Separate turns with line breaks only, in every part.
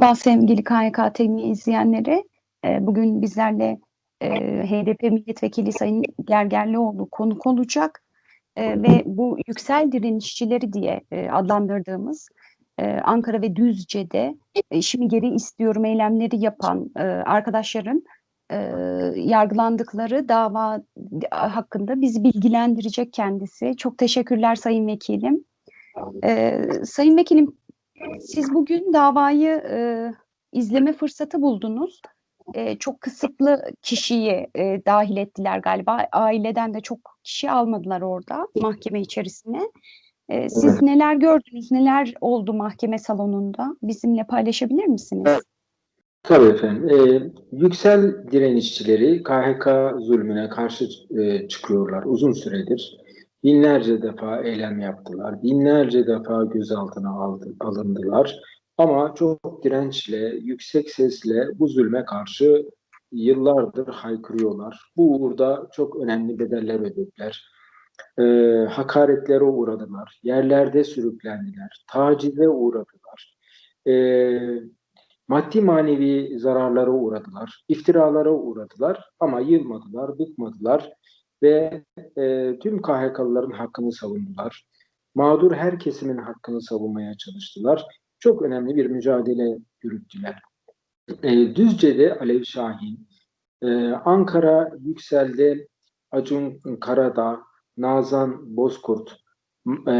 Merhaba sevgili KYK TV izleyenleri. Eee, bugün bizlerle eee, HDP Milletvekili Sayın Gergerlioğlu konuk olacak Eee, ve bu yüksel direnişçileri diye eee, adlandırdığımız eee, Ankara ve Düzce'de e, işimi geri istiyorum eylemleri yapan arkadaşların yargılandıkları dava hakkında bizi bilgilendirecek kendisi. Çok teşekkürler Sayın Vekilim. Eee, Sayın Vekilim siz bugün davayı eee, izleme fırsatı buldunuz. Eee, çok kısıtlı kişiyi eee, dahil ettiler galiba. Aileden de çok kişi almadılar orada mahkeme içerisine. Eee, siz neler gördünüz, neler oldu mahkeme salonunda? Bizimle paylaşabilir misiniz?
Evet. Tabii efendim. Ee, yüksel direnişçileri KHK zulmüne karşı e, çıkıyorlar uzun süredir. Binlerce defa eylem yaptılar. Binlerce defa gözaltına aldı, alındılar. Ama çok dirençle, yüksek sesle bu zulme karşı yıllardır haykırıyorlar. Bu uğurda çok önemli bedeller ödediler. Ee, hakaretlere uğradılar. Yerlerde sürüklendiler. Tacize uğradılar. Ee, maddi manevi zararlara uğradılar, iftiralara uğradılar ama yılmadılar, bıkmadılar ve e, tüm KHK'lıların hakkını savundular. Mağdur her kesimin hakkını savunmaya çalıştılar. Çok önemli bir mücadele yürüttüler. E, Düzce'de Alev Şahin, e, Ankara Yüksel'de Acun Karadağ, Nazan Bozkurt e,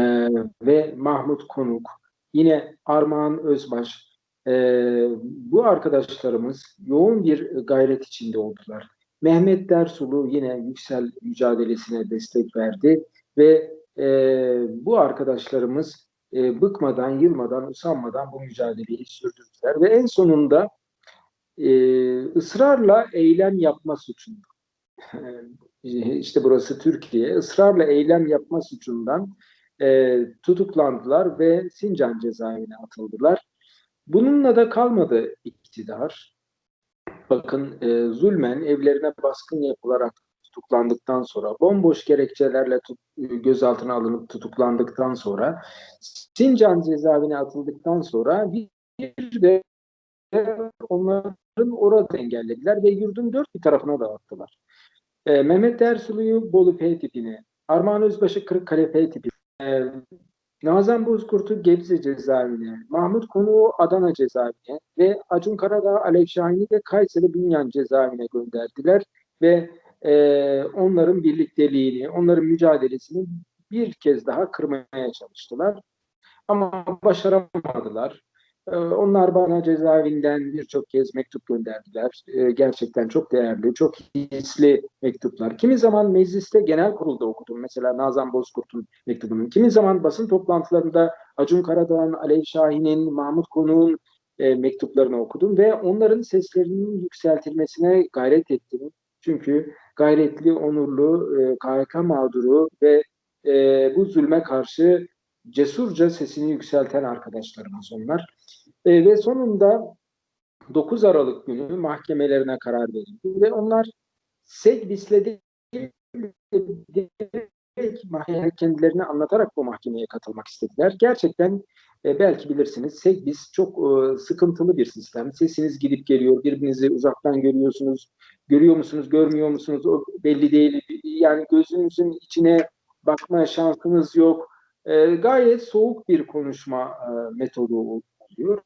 ve Mahmut Konuk, yine Armağan Özbaş, ee, bu arkadaşlarımız yoğun bir gayret içinde oldular. Mehmet Dersulu yine yüksel mücadelesine destek verdi ve e, bu arkadaşlarımız e, bıkmadan, yılmadan, usanmadan bu mücadeleyi sürdürdüler ve en sonunda e, ısrarla eylem yapma suçundan, işte burası Türkiye, ısrarla eylem yapma suçundan e, tutuklandılar ve Sincan cezaevine atıldılar. Bununla da kalmadı iktidar. Bakın e, zulmen evlerine baskın yapılarak tutuklandıktan sonra, bomboş gerekçelerle tut, gözaltına alınıp tutuklandıktan sonra, Sincan cezaevine atıldıktan sonra bir de onların orada engellediler ve yurdun dört bir tarafına dağıttılar. E, Mehmet Dersulu'yu Bolu P tipine, Armağan Özbaşı Kırıkkale P tipine, e, Nazan Bozkurt'u Gebze cezaevine, Mahmut Konuğu Adana cezaevine ve Acun Karadağ Alev Şahin'i de Kayseri Bünyan cezaevine gönderdiler ve e, onların birlikteliğini, onların mücadelesini bir kez daha kırmaya çalıştılar. Ama başaramadılar. E, onlar bana cezaevinden birçok kez mektup gönderdiler. E, gerçekten çok değerli, çok hisli mektuplar. Kimi zaman mecliste genel kurulda okudum. Mesela Nazan Bozkurt'un mektubunu. Kimi zaman basın toplantılarında Acun Karadağ'ın, Alev Şahin'in, Mahmut Konuğ'un e, mektuplarını okudum ve onların seslerinin yükseltilmesine gayret ettim. Çünkü gayretli, onurlu, e, KHK mağduru ve e, bu zulme karşı cesurca sesini yükselten arkadaşlarımız onlar. E, ve sonunda 9 Aralık günü mahkemelerine karar verildi ve onlar Segbis'le kendilerini anlatarak bu mahkemeye katılmak istediler. Gerçekten e, belki bilirsiniz Segbis çok e, sıkıntılı bir sistem. Sesiniz gidip geliyor, birbirinizi uzaktan görüyorsunuz. Görüyor musunuz, görmüyor musunuz o belli değil. Yani gözünüzün içine bakma şansınız yok. E, gayet soğuk bir konuşma e, metodu oluyor.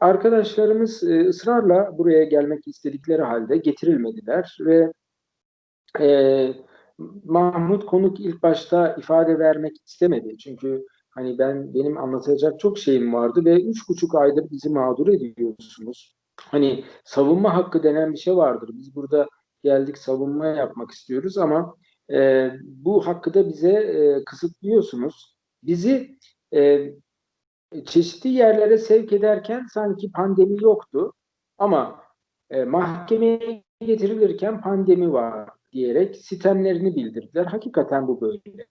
Arkadaşlarımız e, ısrarla buraya gelmek istedikleri halde getirilmediler ve e, Mahmut Konuk ilk başta ifade vermek istemedi. Çünkü hani ben benim anlatacak çok şeyim vardı ve üç buçuk aydır bizi mağdur ediyorsunuz. Hani savunma hakkı denen bir şey vardır. Biz burada geldik savunma yapmak istiyoruz ama e, bu hakkı da bize e, kısıtlıyorsunuz. Bizi e, çeşitli yerlere sevk ederken sanki pandemi yoktu ama e, mahkemeye getirilirken pandemi var diyerek sistemlerini bildirdiler. Hakikaten bu böyle.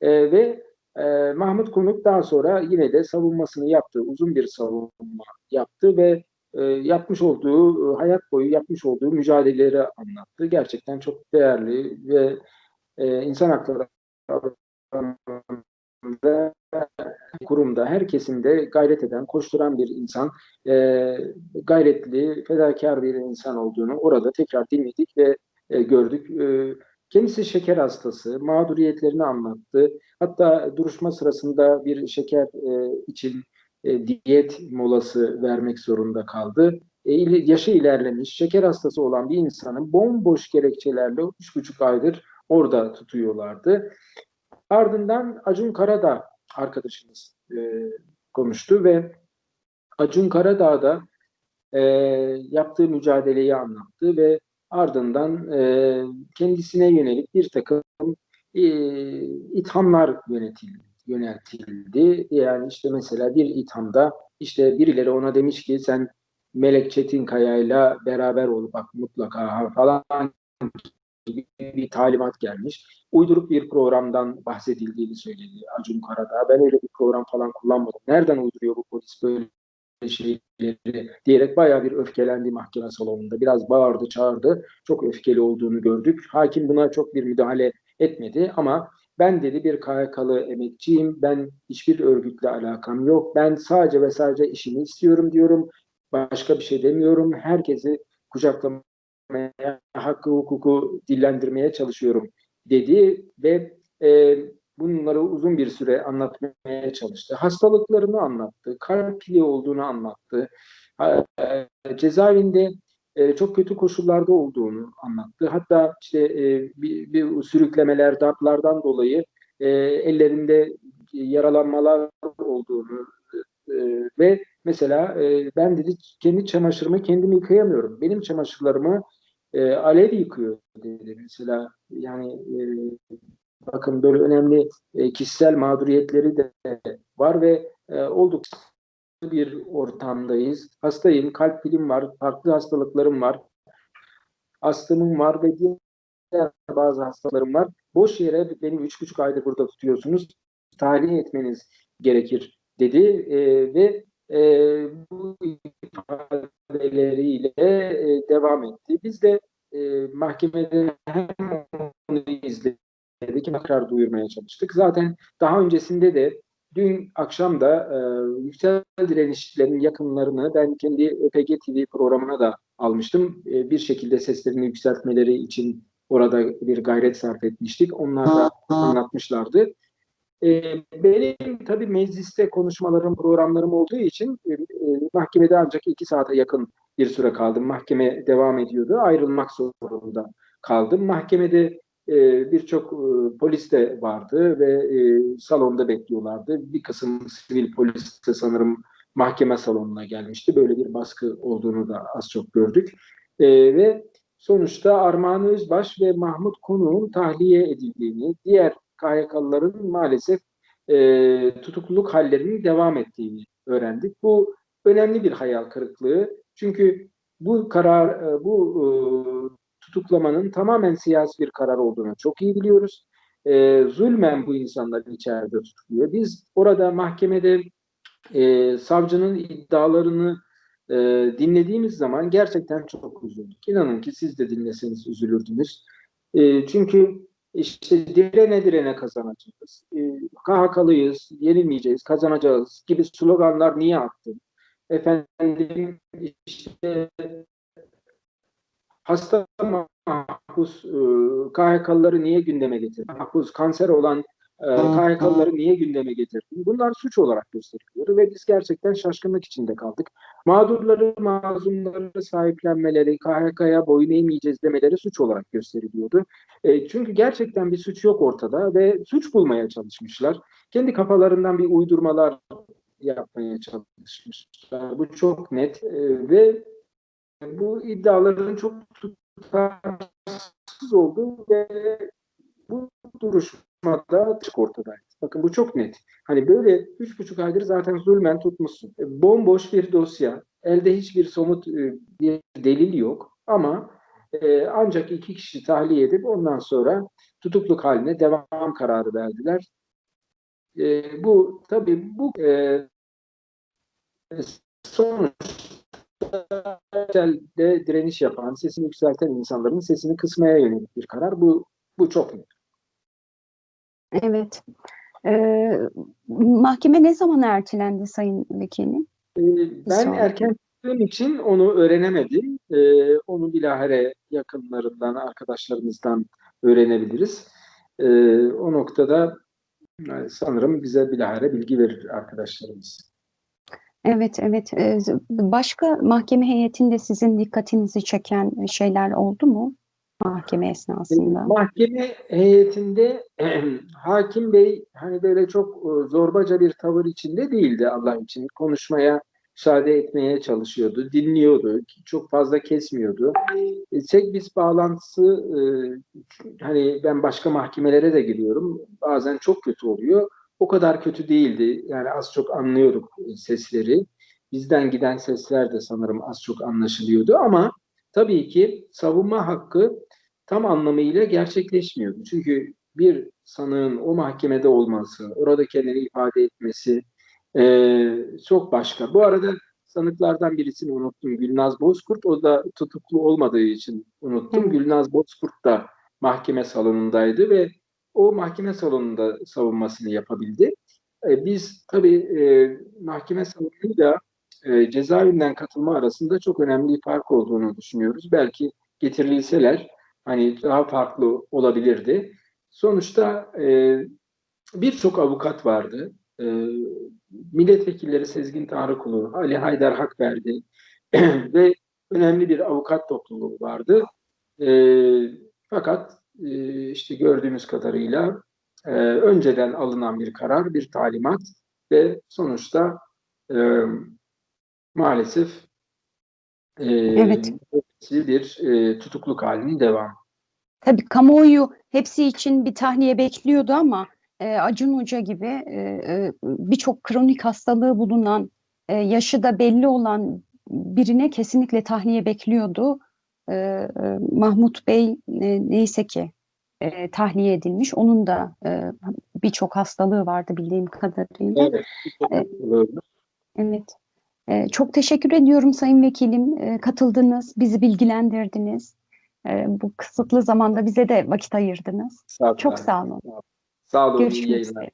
E, ve e, Mahmut Konuk daha sonra yine de savunmasını yaptı. Uzun bir savunma yaptı ve e, yapmış olduğu, e, hayat boyu yapmış olduğu mücadeleleri anlattı. Gerçekten çok değerli ve e, insan hakları kurumda, her kesimde gayret eden, koşturan bir insan, e, gayretli, fedakar bir insan olduğunu orada tekrar dinledik ve e, gördük. E, kendisi şeker hastası, mağduriyetlerini anlattı. Hatta duruşma sırasında bir şeker e, için e, diyet molası vermek zorunda kaldı. E, yaşı ilerlemiş, şeker hastası olan bir insanı bomboş gerekçelerle üç buçuk aydır orada tutuyorlardı. Ardından Acun Karadağ arkadaşımız e, konuştu ve Acun Karadağ da e, yaptığı mücadeleyi anlattı ve ardından e, kendisine yönelik bir takım e, ithamlar yönetildi, yöneltildi. Yani işte mesela bir ithamda işte birileri ona demiş ki sen Melek Çetinkaya'yla beraber ol bak mutlaka falan gibi bir talimat gelmiş. Uydurup bir programdan bahsedildiğini söyledi Acun Karadağ. Ben öyle bir program falan kullanmadım. Nereden uyduruyor bu polis böyle şeyleri diyerek bayağı bir öfkelendi mahkeme salonunda. Biraz bağırdı, çağırdı. Çok öfkeli olduğunu gördük. Hakim buna çok bir müdahale etmedi ama ben dedi bir KHK'lı emekçiyim. Ben hiçbir örgütle alakam yok. Ben sadece ve sadece işimi istiyorum diyorum. Başka bir şey demiyorum. Herkesi kucaklamaya, hakkı hukuku dillendirmeye çalışıyorum dedi ve e, bunları uzun bir süre anlatmaya çalıştı. Hastalıklarını anlattı, kalp pili olduğunu anlattı. E, Cezaevinde e, çok kötü koşullarda olduğunu anlattı. Hatta işte e, bir, bir sürüklemeler, darplardan dolayı e, ellerinde yaralanmalar olduğunu e, ve mesela e, ben dedi kendi çamaşırımı kendim yıkayamıyorum. Benim çamaşırlarımı e, alev yıkıyor dedi mesela. Yani e, bakın böyle önemli e, kişisel mağduriyetleri de var ve e, oldukça bir ortamdayız. Hastayım, kalp pilim var, farklı hastalıklarım var, astımım var ve diğer bazı hastalarım var. Boş yere benim üç buçuk aydır burada tutuyorsunuz, tahliye etmeniz gerekir dedi E, ve e, bu ifadeleriyle e, devam etti. Biz de e, mahkemede hem onu izledik dedik tekrar duyurmaya çalıştık. Zaten daha öncesinde de dün akşam da e, yüksel direnişçilerin yakınlarını ben kendi ÖPG TV programına da almıştım. E, bir şekilde seslerini yükseltmeleri için orada bir gayret sarf etmiştik. Onlar da anlatmışlardı. E, benim tabii mecliste konuşmalarım, programlarım olduğu için e, e, mahkemede ancak iki saate yakın bir süre kaldım. Mahkeme devam ediyordu. Ayrılmak zorunda kaldım. Mahkemede e, birçok polis de vardı ve salonda bekliyorlardı. Bir kısım sivil polis de sanırım mahkeme salonuna gelmişti. Böyle bir baskı olduğunu da az çok gördük. Ve sonuçta Armağan Özbaş ve Mahmut Konuğ'un tahliye edildiğini, diğer KHK'lıların maalesef e, tutukluluk hallerinin devam ettiğini öğrendik. Bu önemli bir hayal kırıklığı. Çünkü bu karar, e, bu e, tutuklamanın tamamen siyasi bir karar olduğunu çok iyi biliyoruz. E, zulmen bu insanlar içeride tutuluyor. Biz orada mahkemede e, savcının iddialarını e, dinlediğimiz zaman gerçekten çok üzüldük. İnanın ki siz de dinleseniz üzülürdünüz. E, çünkü işte direne direne kazanacağız. E, KHK'lıyız, yenilmeyeceğiz, kazanacağız gibi sloganlar niye attın? Efendim işte hasta mahpus e, KHK'lıları niye gündeme getirdin? Mahpus kanser olan e, niye gündeme getirdin? Bunlar suç olarak gösteriliyor ve biz gerçekten şaşkınlık içinde kaldık. Mağdurları, mazlumları sahiplenmeleri, KHK'ya boyun eğmeyeceğiz demeleri suç olarak gösteriliyordu. E, çünkü gerçekten bir suç yok ortada ve suç bulmaya çalışmışlar. Kendi kafalarından bir uydurmalar yapmaya çalışmışlar. Bu çok net e, ve bu iddiaların çok tutarsız olduğu ve bu duruşmada açık ortadaydı. Bakın bu çok net. Hani böyle üç buçuk aydır zaten zulmen tutmuşsun. E, bomboş bir dosya. Elde hiçbir somut e, bir delil yok. Ama e, ancak iki kişi tahliye edip ondan sonra tutukluk haline devam kararı verdiler. E, bu tabii bu e, sonuçta de direniş yapan, sesini yükselten insanların sesini kısmaya yönelik bir karar. Bu bu çok net.
Evet. Ee, mahkeme ne zaman ertelendi Sayın Vekilim?
Ee, Ben
sonraki.
erken çıktığım için onu öğrenemedim. Ee, Onu bilahare yakınlarından, arkadaşlarımızdan öğrenebiliriz. Ee, O noktada e, sanırım bize bilahare bilgi verir arkadaşlarımız.
Evet, evet. Ee, başka mahkeme heyetinde sizin dikkatinizi çeken şeyler oldu mu mahkeme esnasında?
Mahkeme heyetinde hakim bey hani böyle çok e, zorbaca bir tavır içinde değildi Allah için. Konuşmaya, müsaade etmeye çalışıyordu, dinliyordu, çok fazla kesmiyordu. Biz bağlantısı e, hani ben başka mahkemelere de gidiyorum. Bazen çok kötü oluyor. O kadar kötü değildi. Yani az çok anlıyorduk e, sesleri. Bizden giden sesler de sanırım az çok anlaşılıyordu ama tabii ki savunma hakkı tam anlamıyla gerçekleşmiyordu. Çünkü bir sanığın o mahkemede olması, orada kendini ifade etmesi eee, çok başka. Bu arada sanıklardan birisini unuttum. Gülnaz Bozkurt. O da tutuklu olmadığı için unuttum.
Hı.
Gülnaz Bozkurt da mahkeme salonundaydı ve o mahkeme salonunda savunmasını yapabildi. E, biz tabii e, mahkeme salonuyla e, cezaevinden katılma arasında çok önemli bir fark olduğunu düşünüyoruz. Belki getirilseler hani daha farklı olabilirdi. Sonuçta e, birçok avukat vardı. E, milletvekilleri Sezgin Tanrıkulu, Ali Haydar Hakverdi ve önemli bir avukat topluluğu vardı. E, fakat e, işte gördüğümüz kadarıyla e, önceden alınan bir karar, bir talimat ve sonuçta e, maalesef e,
Evet.
hepsi bir e, tutukluk halinin devamı.
Tabii kamuoyu hepsi için bir tahliye bekliyordu ama e, Acun Hoca gibi e, e, birçok kronik hastalığı bulunan, e, yaşı da belli olan birine kesinlikle tahliye bekliyordu. E, e, Mahmut Bey e, neyse ki e, tahliye edilmiş. Onun da e, birçok hastalığı vardı bildiğim kadarıyla.
Evet. Doğru.
Evet. Ee, çok teşekkür ediyorum Sayın Vekilim. Ee, katıldınız, bizi bilgilendirdiniz. Ee, bu kısıtlı zamanda bize de vakit ayırdınız.
Sağ olun.
Çok sağ olun.
Sağ olun.
Görüşmek üzere.